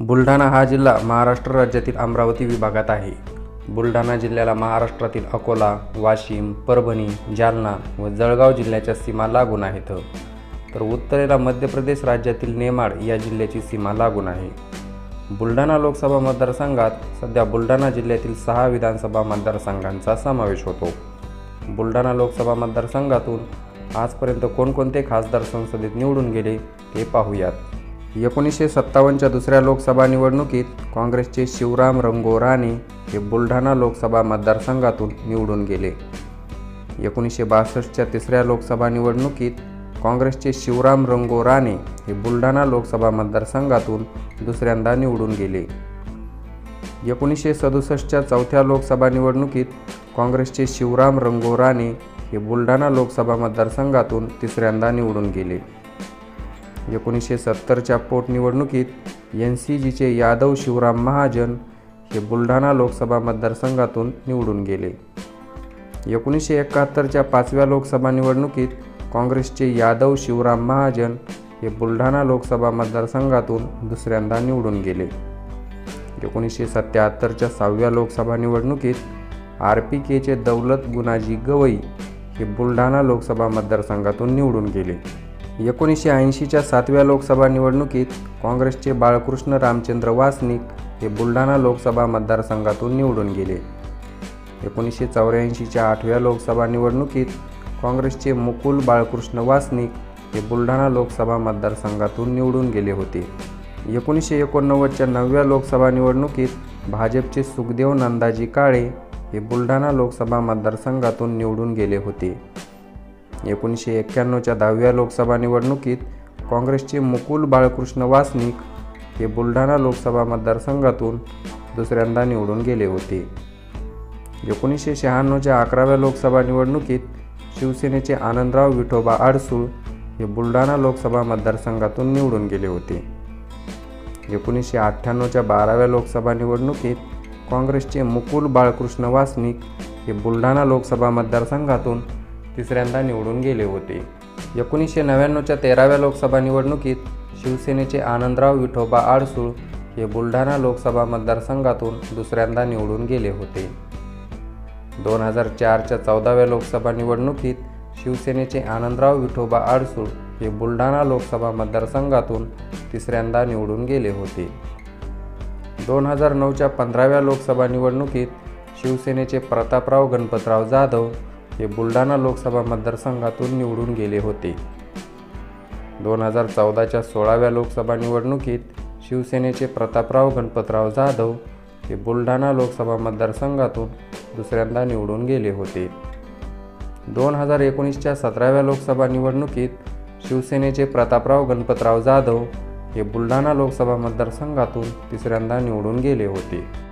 बुलढाणा हा जिल्हा महाराष्ट्र राज्यातील अमरावती विभागात आहे. बुलढाणा जिल्ह्याला महाराष्ट्रातील अकोला वाशिम परभणी जालना व जळगाव जिल्ह्याच्या सीमा लागून आहेत. तर उत्तरेला मध्य प्रदेश राज्यातील नेमाड या जिल्ह्याची सीमा लागून आहे. बुलढाणा लोकसभा मतदारसंघात सध्या बुलढाणा जिल्ह्यातील सहा विधानसभा मतदारसंघांचा समावेश होतो. बुलढाणा लोकसभा मतदारसंघातून आजपर्यंत कोणकोणते खासदार संसदेत निवडून गेले ते पाहूयात. एकोणीसशे सत्तावन्नच्या दुसऱ्या लोकसभा निवडणुकीत काँग्रेसचे शिवराम रंगो राणे हे बुलढाणा लोकसभा मतदारसंघातून निवडून गेले. एकोणीसशे बासष्टच्या तिसऱ्या लोकसभा निवडणुकीत काँग्रेसचे शिवराम रंगो राणे हे बुलढाणा लोकसभा मतदारसंघातून दुसऱ्यांदा निवडून गेले. एकोणीसशे सदुसष्टच्या चौथ्या लोकसभा निवडणुकीत काँग्रेसचे शिवराम रंगो राणे हे बुलढाणा लोकसभा मतदारसंघातून तिसऱ्यांदा निवडून गेले. एकोणीसशे सत्तरच्या पोटनिवडणुकीत एन सी जीचे यादव शिवराम महाजन हे बुलढाणा लोकसभा मतदारसंघातून निवडून गेले. एकोणीसशे एकाहत्तरच्या पाचव्या लोकसभा निवडणुकीत काँग्रेसचे यादव शिवराम महाजन हे बुलढाणा लोकसभा मतदारसंघातून दुसऱ्यांदा निवडून गेले. एकोणीसशे सत्याहत्तरच्या सहाव्या लोकसभा निवडणुकीत आर पी केचे दौलत गुणाजी गवई हे बुलढाणा लोकसभा मतदारसंघातून निवडून गेले. एकोणीसशे ऐंशीच्या सातव्या लोकसभा निवडणुकीत काँग्रेसचे बाळकृष्ण रामचंद्र वासनिक हे बुलढाणा लोकसभा मतदारसंघातून निवडून गेले. एकोणीसशे चौऱ्याऐंशीच्या आठव्या लोकसभा निवडणुकीत काँग्रेसचे मुकुल बाळकृष्ण वासनिक हे बुलढाणा लोकसभा मतदारसंघातून निवडून गेले होते. एकोणीसशे एकोणनव्वदच्या नवव्या लोकसभा निवडणुकीत भाजपचे सुखदेव नंदाजी काळे हे बुलढाणा लोकसभा मतदारसंघातून निवडून गेले होते. एकोणीसशे एक्क्याण्णवच्या दहाव्या लोकसभा निवडणुकीत काँग्रेसचे मुकुल बाळकृष्ण वासनिक हे बुलढाणा लोकसभा मतदारसंघातून दुसऱ्यांदा निवडून गेले होते. एकोणीसशे शहाण्णवच्या अकराव्या लोकसभा निवडणुकीत शिवसेनेचे आनंदराव विठोबा आडसूळ हे बुलढाणा लोकसभा मतदारसंघातून निवडून गेले होते. एकोणीसशे अठ्ठ्याण्णवच्या बाराव्या लोकसभा निवडणुकीत काँग्रेसचे मुकुल बाळकृष्ण वासनिक हे बुलढाणा लोकसभा मतदारसंघातून तिसऱ्यांदा निवडून गेले होते. एकोणीसशे नव्याण्णवच्या तेराव्या लोकसभा निवडणुकीत शिवसेनेचे आनंदराव विठोबा आडसूळ हे बुलढाणा लोकसभा मतदारसंघातून दुसऱ्यांदा निवडून गेले होते. दोन हजार चारच्या चौदाव्या लोकसभा निवडणुकीत शिवसेनेचे आनंदराव विठोबा आडसूळ हे बुलढाणा लोकसभा मतदारसंघातून तिसऱ्यांदा निवडून गेले होते. दोन हजार नऊच्या पंधराव्या लोकसभा निवडणुकीत शिवसेनेचे प्रतापराव गणपतराव जाधव हे बुलढाणा लोकसभा मतदारसंघातून निवडून गेले होते. दोन हजार चौदाच्या सोळाव्या लोकसभा निवडणुकीत शिवसेनेचे प्रतापराव गणपतराव जाधव हे बुलढाणा लोकसभा मतदारसंघातून दुसऱ्यांदा निवडून गेले होते. दोन हजार एकोणीसच्या सतराव्या लोकसभा निवडणुकीत शिवसेनेचे प्रतापराव गणपतराव जाधव हे बुलढाणा लोकसभा मतदारसंघातून तिसऱ्यांदा निवडून गेले होते.